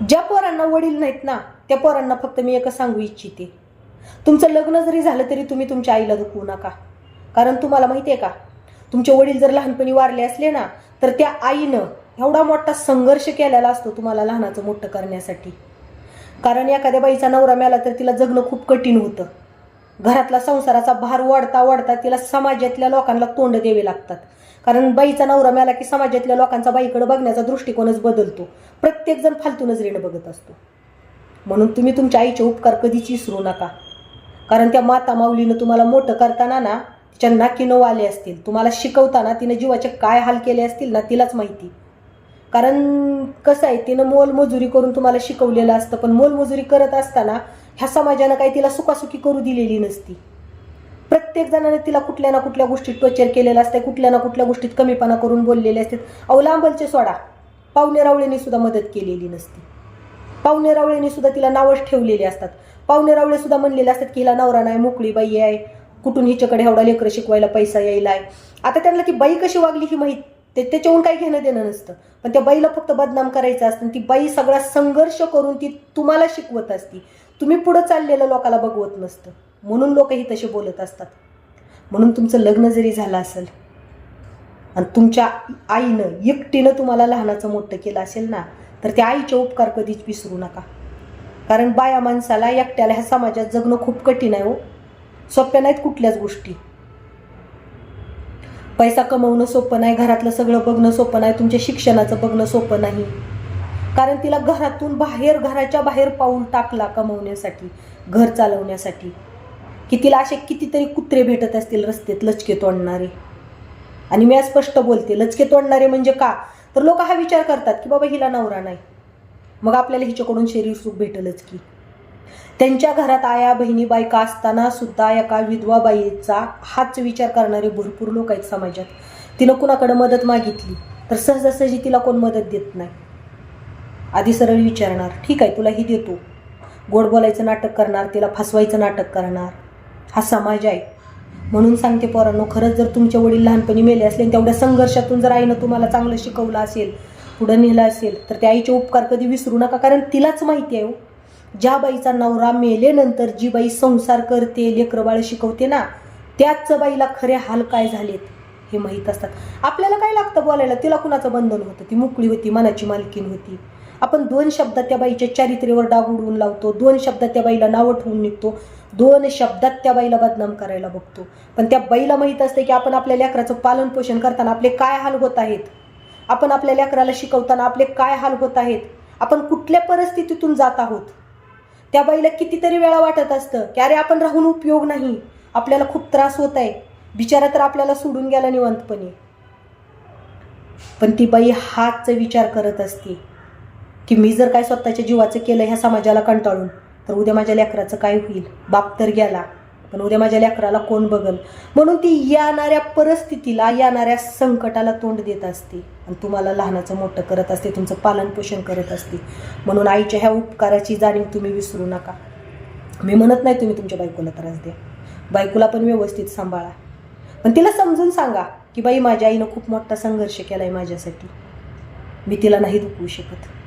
ज्या पोरांना वडील नाहीत ना त्या पोरांना फक्त मी एकच सांगू इच्छिते. तुमचं लग्न जरी झालं तरी तुम्ही तुमच्या आईला दुखवू नका. कारण तुम्हाला माहिती आहे का तुमचे वडील जर लहानपणी वारले असले ना तर त्या आईनं एवढा मोठा संघर्ष केलेला असतो तुम्हाला लहानाचं मोठं करण्यासाठी. कारण एखाद्या बाईचा नवरा मिळाला तर तिला जगणं खूप कठीण होतं. घरातला संसाराचा भार वाढता वाढता तिला समाजातल्या लोकांना तोंड द्यावे लागतात. कारण बाईचा नवरा मिळाला की समाजातल्या लोकांचा बाईकडे बघण्याचा दृष्टिकोनच बदलतो. प्रत्येकजण फालतू नजरेनं बघत असतो. म्हणून तुम्ही तुमच्या आईचे उपकार कधीच विसरू नका. कारण त्या माता माऊलीनं तुम्हाला मोठं करताना ना तिच्या नाकीनं आले असतील. तुम्हाला शिकवताना तिनं जीवाचे काय हाल केले असतील ना तिलाच माहिती. कारण कसं आहे तिनं मोलमजुरी करून तुम्हाला शिकवलेलं असतं. पण मोलमजुरी करत असताना ह्या समाजानं काही तिला सुखासुखी करू दिलेली नसती. प्रत्येक जणाने तिला कुठल्या ना कुठल्या गोष्टीत टोचर केलेलं असते कुठल्या ना कुठल्या गोष्टीत कमीपणा करून बोललेले असतात अवलांबलचे सोडा. पाहुणे रावळेने सुद्धा मदत केलेली नसती. पाहुणे रावळेने सुद्धा तिला नावच ठेवलेले असतात. पाहुणे रावळे सुद्धा म्हणलेले असतात की हिला नवरा नाही मोकळी बाई आहे. कुठून हिच्याकडे एवढा लेकरं शिकवायला पैसा यायला आहे आता त्यांना ती बाई कशी वागली ही माहीत ते त्याच्याहून काही घेणं देणं नसतं. पण त्या बाईला फक्त बदनाम करायचं असतं आणि ती बाई सगळा संघर्ष करून ती तुम्हाला शिकवत असती. तुम्ही पुढं चाललेलं लोकाला बघवत नसतं. म्हणून लोकही तसे बोलत असतात. म्हणून तुमचं लग्न जरी झालं असेल आणि तुमच्या आईनं एकटीनं तुम्हाला लहानाचं मोठं केलं असेल ना तर त्या आईचे उपकार कधीच विसरू नका. कारण बाया माणसाला एकट्याला ह्या समाजात जगणं खूप कठीण आहे हो. सोप्या नाहीत कुठल्याच गोष्टी. पैसा कमवणं सोपं नाही घरातलं सगळं बघणं सोपं नाही तुमच्या शिक्षणाचं बघणं सोपं नाही. कारण तिला घरातून बाहेर घराच्या बाहेर पाऊल टाकला कमवण्यासाठी घर चालवण्यासाठी. की तिला असे कितीतरी कुत्रे भेटत असतील रस्त्यात लचके तोडणारे. आणि मी स्पष्ट बोलते लचके तोडणारे म्हणजे का? तर लोक हा विचार करतात की बाबा हिला नवरा नाही. मग आपल्याला हिच्याकडून शरीर सुख भेटलच की. त्यांच्या घरात आया बहिणी बायका असताना सुद्धा एका विधवा बाईचा हाच विचार करणारे भरपूर लोक आहेत समाजात. तिनं कुणाकडे मदत मागितली? तर सहजासहजी तिला कोण मदत देत नाही? आधी सरळ विचारणार ठीक आहे तुला ही देतो. गोड बोलायचं नाटक करणार तिला फसवायचं नाटक करणार. हा समाज आहे. म्हणून सांगते पोरांनो खरंच जर तुमचे वडील लहानपणी मेले असले तेवढ्या संघर्षातून जर आईनं तुम्हाला चांगलं शिकवलं असेल पुढं नेलं असेल तर त्या आईचे उपकार कधी विसरू नका कारण तिलाच माहिती आहे हो. ज्या बाईचा नवरा मेलेनंतर जी बाई संसार करते लेकरबाळ शिकवते ना त्याच बाईला खरे हाल काय झालेत हे माहीत असतात. आपल्याला काय लागतं बोलायला? तिला कुणाचं बंधन होतं? ती मोकळी होती मनाची मालकीन होती. आपण दोन शब्दात त्या बाईच्या चारित्र्यावर डाग उडवून लावतो दोन शब्दात त्या बाईला नावं ठेवून निघतो दोन शब्दात त्या बाईला बदनाम करायला बघतो. पण त्या बाईला माहीत असते की आपण आपल्या लेकराचं पालन पोषण करताना आपले काय हाल होत आहेत? आपण आपल्या लेकराला शिकवताना आपले काय हाल होत आहेत? आपण कुठल्या परिस्थितीतून जात आहोत? त्या बाईला कितीतरी वेळा वाटत असतं की अरे आपण राहून उपयोग नाही. आपल्याला खूप त्रास होत आहे. बिचारा तर आपल्याला सोडून गेला निवंतपणे. पण ती बाई हाच विचार करत असते की मी जर काय स्वतःच्या जीवाचं केलं ह्या समाजाला कंटाळून तर उद्या माझ्या लेकराचं काय होईल? बाप तर गेला. पण उद्या माझ्या लेकराला कोण बघल म्हणून ती येणाऱ्या परिस्थितीला येणाऱ्या संकटाला तोंड देत असते. आणि तुम्हाला लहानाचं मोठं करत असते तुमचं पालनपोषण करत असते. म्हणून आईच्या ह्या उपकाराची जाणीव तुम्ही विसरू नका. मी म्हणत नाही तुम्ही तुमच्या बायकोला त्रास द्या. बायकोला पण व्यवस्थित सांभाळा. पण तिला समजून सांगा की बाई माझ्या आईनं खूप मोठा संघर्ष केला आहे माझ्यासाठी. मी तिला नाही दुखवू शकत.